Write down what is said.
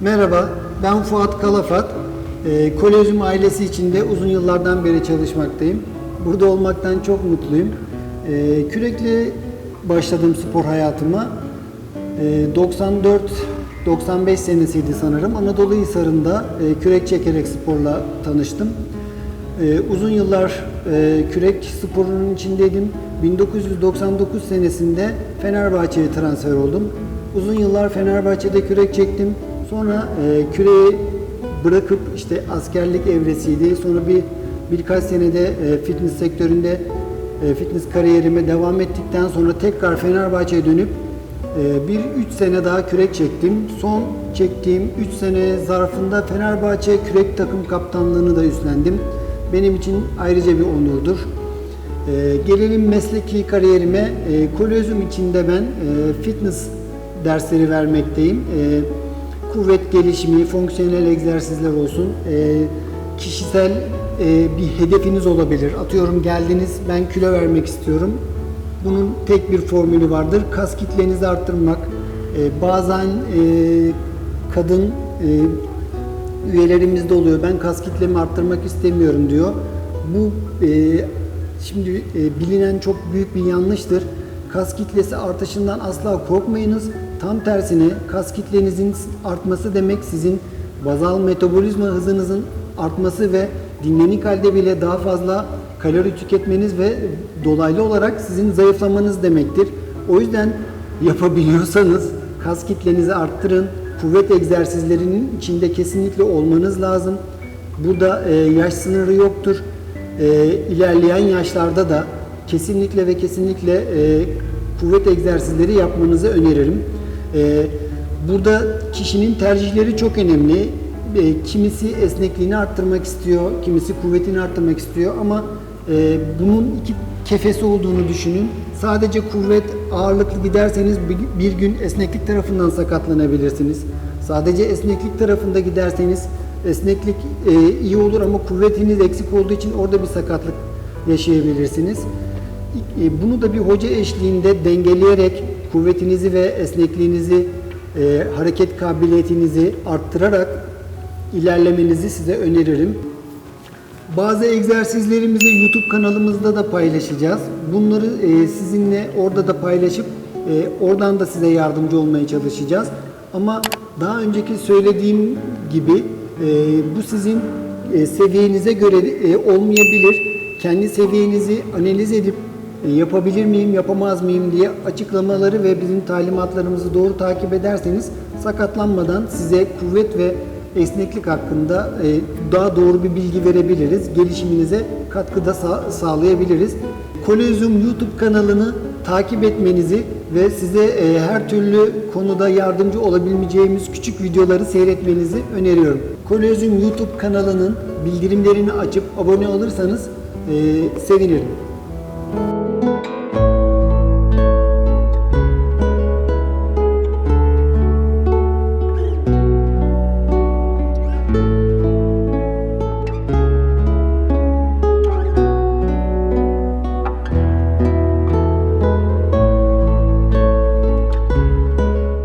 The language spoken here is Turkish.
Merhaba, ben Fuat Kalafat. E, Kolezyum ailesi içinde uzun yıllardan beri çalışmaktayım. Burada olmaktan çok mutluyum. E, kürekle başladım spor hayatıma. E, 94-95 senesiydi sanırım. Anadolu Hisarı'nda e, kürek çekerek sporla tanıştım. Ee, uzun yıllar e, kürek sporunun içindeydim. 1999 senesinde Fenerbahçe'ye transfer oldum. Uzun yıllar Fenerbahçe'de kürek çektim. Sonra e, küreği bırakıp işte askerlik evresiydi. Sonra bir birkaç senede e, fitness sektöründe e, fitness kariyerime devam ettikten sonra tekrar Fenerbahçe'ye dönüp e, bir 3 sene daha kürek çektim. Son çektiğim 3 sene zarfında Fenerbahçe kürek takım kaptanlığını da üstlendim. Benim için ayrıca bir onurdur. E, gelelim mesleki kariyerime. E, kolezyum içinde ben e, fitness dersleri vermekteyim. E, kuvvet gelişimi, fonksiyonel egzersizler olsun. E, kişisel e, bir hedefiniz olabilir. Atıyorum geldiniz ben kilo vermek istiyorum. Bunun tek bir formülü vardır. Kas kitlenizi arttırmak. E, bazen e, kadın e, üyelerimizde oluyor. Ben kas kitlemi arttırmak istemiyorum diyor. Bu e, şimdi e, bilinen çok büyük bir yanlıştır. Kas kitlesi artışından asla korkmayınız. Tam tersine kas kitlenizin artması demek sizin bazal metabolizma hızınızın artması ve dinlenik halde bile daha fazla kalori tüketmeniz ve dolaylı olarak sizin zayıflamanız demektir. O yüzden yapabiliyorsanız kas kitlenizi arttırın. Kuvvet egzersizlerinin içinde kesinlikle olmanız lazım. Burada e, yaş sınırı yoktur. E, ilerleyen yaşlarda da kesinlikle ve kesinlikle e, kuvvet egzersizleri yapmanızı öneririm. E, burada kişinin tercihleri çok önemli. E, kimisi esnekliğini arttırmak istiyor, kimisi kuvvetini arttırmak istiyor ama e, bunun iki kefesi olduğunu düşünün. Sadece kuvvet ağırlıklı giderseniz bir, gün esneklik tarafından sakatlanabilirsiniz. Sadece esneklik tarafında giderseniz esneklik e, iyi olur ama kuvvetiniz eksik olduğu için orada bir sakatlık yaşayabilirsiniz. E, bunu da bir hoca eşliğinde dengeleyerek kuvvetinizi ve esnekliğinizi, e, hareket kabiliyetinizi arttırarak ilerlemenizi size öneririm. Bazı egzersizlerimizi YouTube kanalımızda da paylaşacağız. Bunları e, sizinle orada da paylaşıp e, oradan da size yardımcı olmaya çalışacağız. Ama daha önceki söylediğim gibi e, bu sizin e, seviyenize göre e, olmayabilir. Kendi seviyenizi analiz edip yapabilir miyim, yapamaz mıyım diye açıklamaları ve bizim talimatlarımızı doğru takip ederseniz sakatlanmadan size kuvvet ve esneklik hakkında e, daha doğru bir bilgi verebiliriz. Gelişiminize katkıda sa- sağlayabiliriz. Kolezyum YouTube kanalını takip etmenizi ve size e, her türlü konuda yardımcı olabileceğimiz küçük videoları seyretmenizi öneriyorum. Kolezyum YouTube kanalının bildirimlerini açıp abone olursanız e, sevinirim.